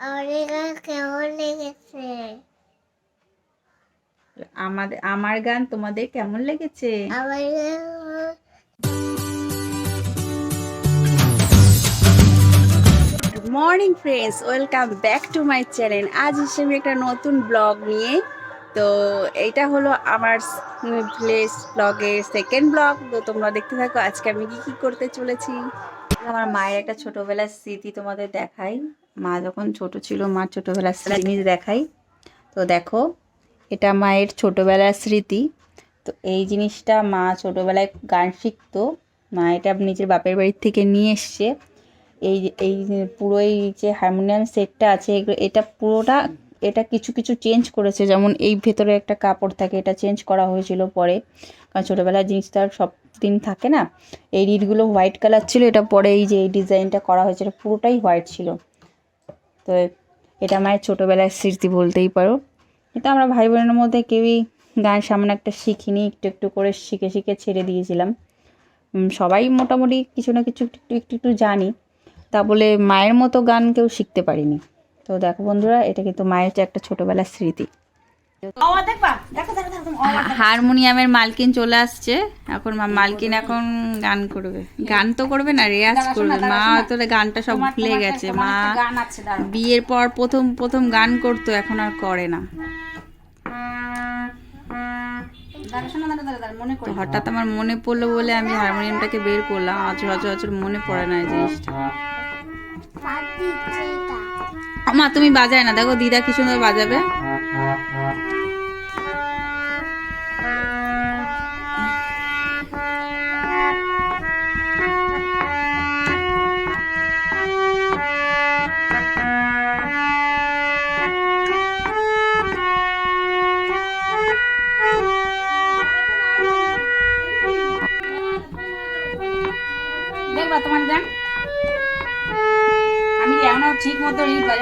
আমাদের কেমন লেগেছে আমার গান তোমাদের কেমন লেগেছে? Morning friends welcome back to my channel আজ হিসেবে একটা নতুন ব্লগ নিয়ে, তো এইটা হলো আমার প্লেস ব্লগের সেকেন্ড ব্লগ তো তোমরা দেখতে থাকো, আজকে আমি কি কি করতে চলেছি। আমার মায়ের একটা ছোটবেলার স্মৃতি তোমাদের দেখাই। মা যখন ছোট ছিল মার ছোটবেলার স্মৃতি দেখাই। তো দেখো এটা মায়ের ছোটবেলার স্মৃতি। তো এই জিনিসটা মা ছোটবেলায় গান শিখতো। মা এটা নিজের বাপের বাড়ির থেকে নিয়ে এসছে। এই যে- এই পুরো এই যে হারমোনিয়াম সেটটা আছে এগুলো- এটা পুরোটা এটা কিছু কিছু চেঞ্জ করেছে। যেমন এই ভেতরে একটা কাপড় থাকে এটা চেঞ্জ করা হয়েছিল পরে। কারণ ছোটোবেলার জিনিসটা সব দিন থাকে না। এই রিডগুলো হোয়াইট কালার ছিল এটা পরে এই যে এই ডিজাইনটা করা হয়েছিল পুরোটাই হোয়াইট ছিল। তো এটা মায়ের ছোটোবেলার স্মৃতি বলতেই পারো। এটা আমরা ভাই বোনের মধ্যে কেউই গান সামনে একটা শিখিনি, একটু একটু করে শিখে শিখে ছেড়ে দিয়েছিলাম। সবাই মোটামুটি কিছু না কিছু একটু একটু একটু জানি। তা বলে মায়ের মতো গান কেউ শিখতে পারিনি। তো দেখো বন্ধুরা, এটা কিন্তু মায়ের একটা ছোটোবেলার স্মৃতি। হারমোনিয়ামের মালকিন চলে আসছে। এখন মা- মালকিন এখন গান করবে। গান তো করবে না রেয়াজ করবে। মা হয়তো গানটা সব ভুলে গেছে। মা বিয়ের পর প্রথম প্রথম গান করতো এখন আর করে না। হঠাৎ আমার মনে পড়ল বলে আমি হারমোনিয়ামটাকে বের করলাম। আজ হজর মনে পড়ে না এই জিনিসটা। মা তুমি বাজায় না। দেখো দিদা কি সুন্দর বাজাবে।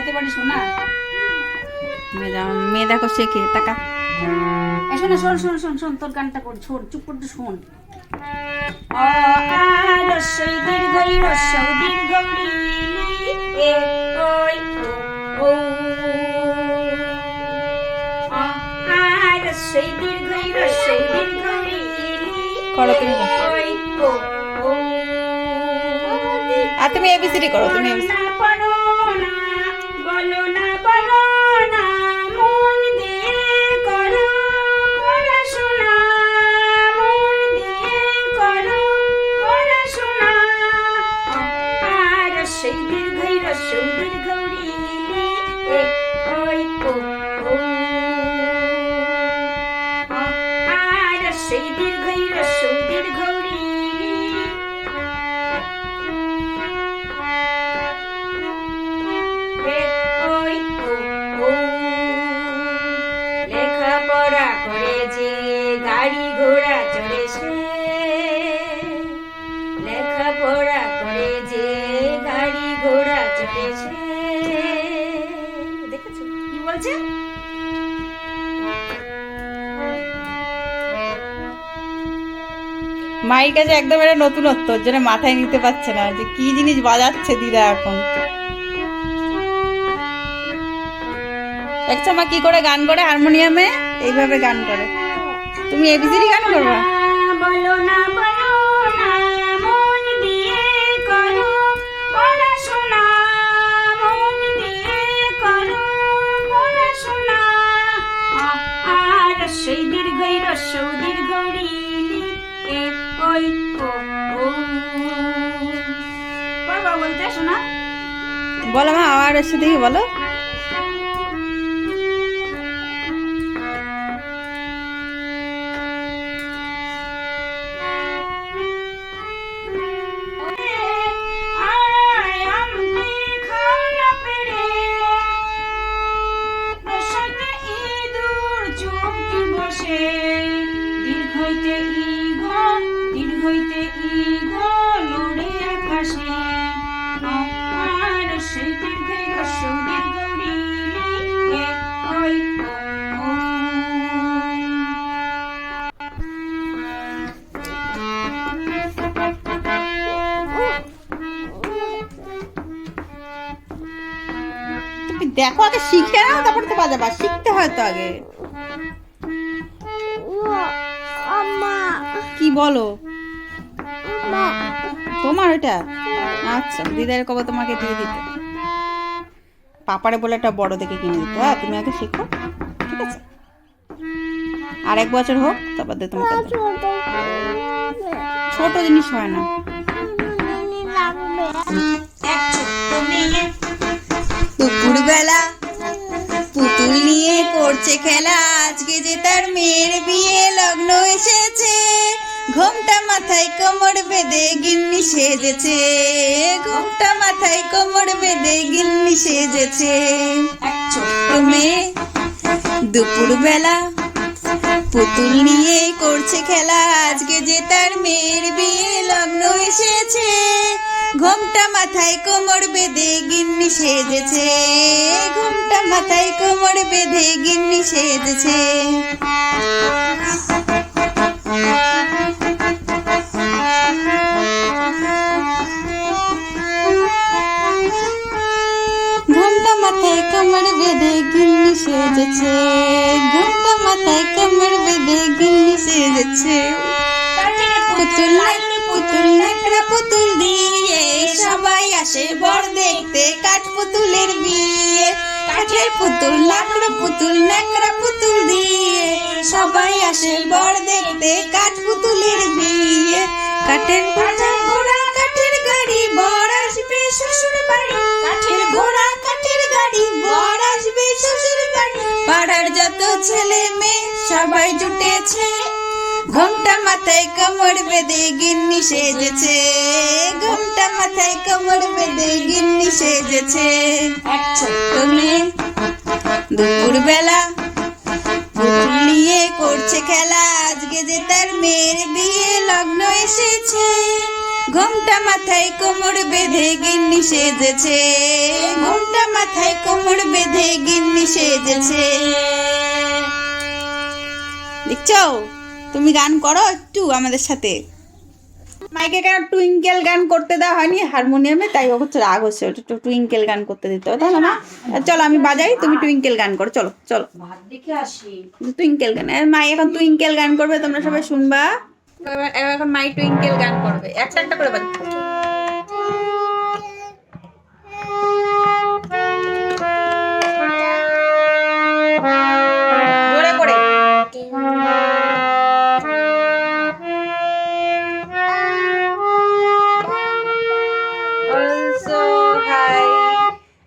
মতো রিড বাজাতে পারি শোনা মেয়ে দেখো শেখে টাকা। শোন শোন শোন শোন শোন তোর গানটা কর শোন চুপ করে শোন। আ, দীর্ঘই করো তুমি। আর তুমি এবিসিডি করো তুমি ABCD দেখেছ? কি বলছে? মায়ের কাছে একদম এটা নতুনত্ব ওর জন্য মাথায় নিতে পারছে না যে কি জিনিস বাজাচ্ছে দিদা এখন। দেখছ মা কি করে গান করে হারমোনিয়ামে? এইভাবে গান করে। তুমি এবিসিডি গান করবা? বলো না বলতে শোনা বলো মা আবার এসে দেখি বলো। দেখো আগে শিখে নাও তারপর তো বাজাবা শিখতে হয় তো আগে। কি বলো? তোমার ওটা আচ্ছা দিদার কবে তোমাকে দিয়ে দিতে। পাপারে বলে একটা বড় দেখে কিনে দিতে। হ্যাঁ তুমি আগে শেখো ঠিক আছে? আর এক বছর হোক তারপর দিয়ে তোমাকে ছোট ছোট জিনিস হয় না। এক ছোট্ট মেয়ে দুপুরবেলা পুতুল নিয়ে করছে খেলা। আজকে যে তার মেয়ের বিয়ে, লগ্ন এসেছে। ঘোমটা মাথায় কোমর বেঁধে গিন্নি সেজেছে। ঘোমটা মাথায় কোমর বেঁধে গিন্নি সেজেছে। ছোট্ট মেয়ে দুপুরবেলা পুতুল নিয়ে করছে খেলা। আজকে যে তার মেয়ের বিয়ে, লগ্ন এসেছে। ঘোমটা মাথায় কোমর বেঁধে গিন্নি সেজেছে। ঘোমটা মাথায় কোমর বেঁধে গিন্নি সেজেছে। ঘোমটা মাথায় কোমর বেঁধে গিন্নি সেজেছে। বেঁধে সেজেছে পুতুল পুতুল নাকড়া পুতুল দিয়ে। সবাই আসে বর দেখতে, কাঠ পুতুলের বিয়ে। কাঠের পুতুল, লাকড়া পুতুল নাকড়া পুতুল দিয়ে। সবাই আসে বর দেখতে, কাঠ পুতুলের বিয়ে। কাঠের বাজার ঘোড়া, কাঠের গাড়ি, বর আসবে শ্বশুর বাড়ি কাঠের ঘোড়া, কাঠের গাড়ি, বর আসবে শ্বশুর পাড়ার যত ছেলে মেয়ে সবাই জুটেছে। ঘোমটা মাথায় কোমর বেঁধে গিন্নি সেজেছে। ঘোমটা মাথায় কোমর বেঁধে গিন্নি সেজেছে। এক ছোট্ট তুমি দুপুর বেলা নিয়ে করছে খেলা। আজকে যে তার মেয়ের বিয়ে লগ্ন এসেছে। ঘোমটা মাথায় কোমর বেঁধে গিন্নি সেজেছে। ঘোমটা মাথায় কোমর বেঁধে গিন্নি সেজেছে। দেখছ? তুমি গান করো একটু আমাদের সাথে। মাইকে কেন টুইঙ্কেল গান করতে দেওয়া হয়নি? হারমোনিয়ামে তাই ও হচ্ছে রাগ হচ্ছে ওটা একটু টুইঙ্কেল গান করতে দিতে হবে তাই না চলো আমি বাজাই তুমি টুইঙ্কেল গান করো চলো চলো। দেখে আসি। টুইঙ্কেল গান মাই এখন টুইঙ্কেল গান করবে তোমরা সবাই শুনবা। এখন মাই টুইঙ্কেল গান করবে। একটা একটা করে বাজাবে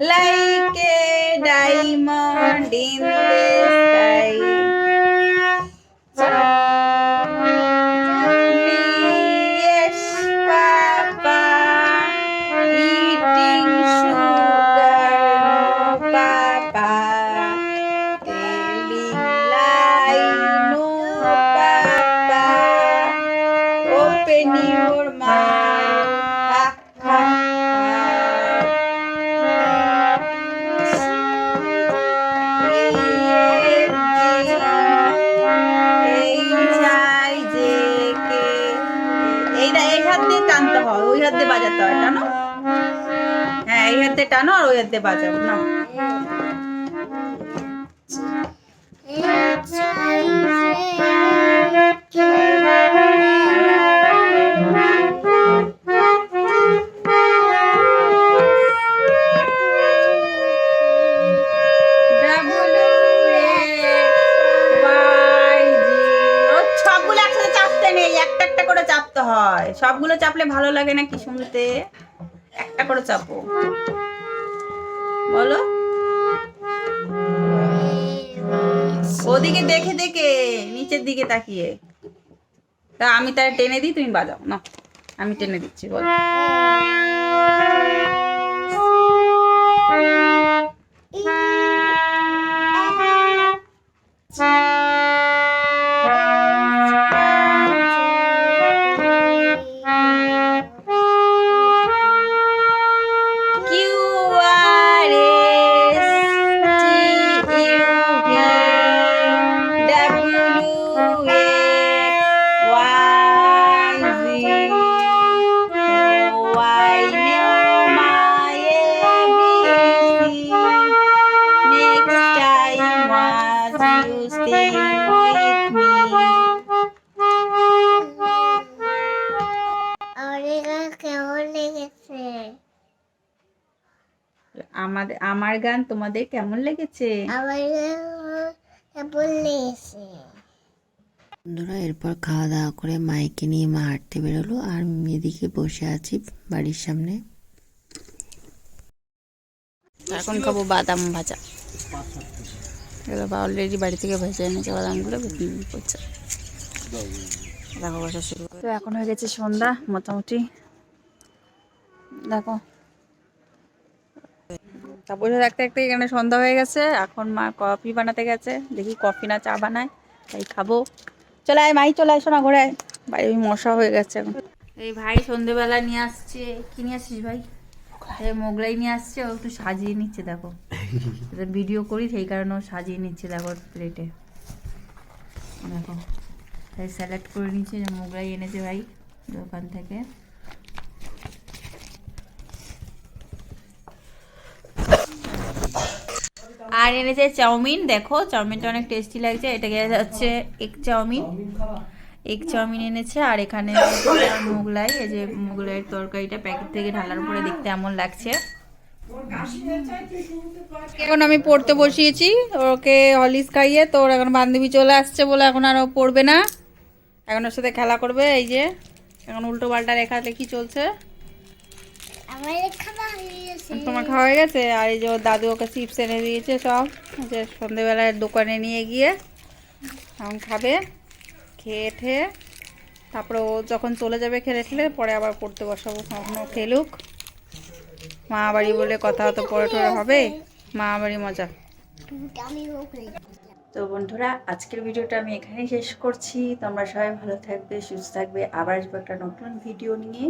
like a diamond in the এই হাত দিয়ে টানতে হয় ওই হাত বাজাতে হয় টানো হ্যাঁ এই হাত টানো আর ওই হাত বাজাবো না হয়। সবগুলো চাপলে ভালো লাগে না কি শুনতে? একটা করে চাপো। বলো। ওদিকে দেখে দেখে, নিচের দিকে তাকিয়ে। তা আমি তার টেনে দিই, তুমি বাজাও। না আমি টেনে দিচ্ছি, বলো। আমাদের আমার গান তোমাদের কেমন লেগেছে? আমার বন্ধুরা এরপর খাওয়া দাওয়া করে মাইকে নিয়ে মা হাঁটতে বেরোলো আর আমি এদিকে বসে আছি বাড়ির সামনে। এখন খাব বাদাম ভাজা। এগুলো বা অলরেডি বাড়ি থেকে ভেজে এনেছে বাদামগুলো বিক্রি করছে। দেখো বসা শুরু। তো এখন হয়ে গেছে সন্ধ্যা মোটামুটি। দেখো তা বসে থাকতে থাকতে এখানে সন্ধ্যা হয়ে গেছে এখন মা কফি বানাতে গেছে দেখি কফি না চা বানায় তাই খাব। চলে আয় মাই চলে আসো না ঘরে বাইরে মশা হয়ে গেছে এখন। এই ভাই সন্ধেবেলা নিয়ে আসছে। কি নিয়ে আসছিস ভাই? মোগলাই। নিয়ে আসছে ও একটু সাজিয়ে নিচ্ছে দেখো। ভিডিও করি সেই কারণে ও সাজিয়ে নিচ্ছে দেখো প্লেটে দেখো তাই স্যালাড করে নিচ্ছে যে মোগলাই এনেছে ভাই দোকান থেকে। আর এনেছে চাউমিন। দেখো, চাউমিনটা অনেক টেস্টি লাগছে। এটা এটাকে হচ্ছে এগ চাউমিন। এগ চাউমিন এনেছে, আর এখানে মোগলাই। এই যে মোগলাইয়ের তরকারিটা প্যাকেট থেকে ঢালার উপরে দেখতে এমন লাগছে। এখন আমি পড়তে বসিয়েছি। ওকে হলিস খাইয়ে তো ওর এখন বান্ধবী চলে আসছে বলে এখন আর পড়বে না। এখন ওর সাথে খেলা করবে, এই যে। এখন উল্টো পাল্টা লেখা লেখি চলছে? তোমার খাওয়া হয়ে গেছে? আর এই যে ওর দাদু ওকে চিপস এনে দিয়েছে সব। যে সন্ধেবেলায় দোকানে নিয়ে গিয়ে এখন খাবে, খেয়ে ঠেয়ে তারপরে ও যখন চলে যাবে খেলে খেলে পরে আবার পড়তে বসাবো কখনো খেলুক। মা বাড়ি বলে কথা হতো পরে টরে হবে। মা বাড়ি মজা। তো বন্ধুরা, আজকের ভিডিওটা আমি এখানেই শেষ করছি। তোমরা সবাই ভালো থাকবে, সুস্থ থাকবে। আবার আসব একটা নতুন ভিডিও নিয়ে।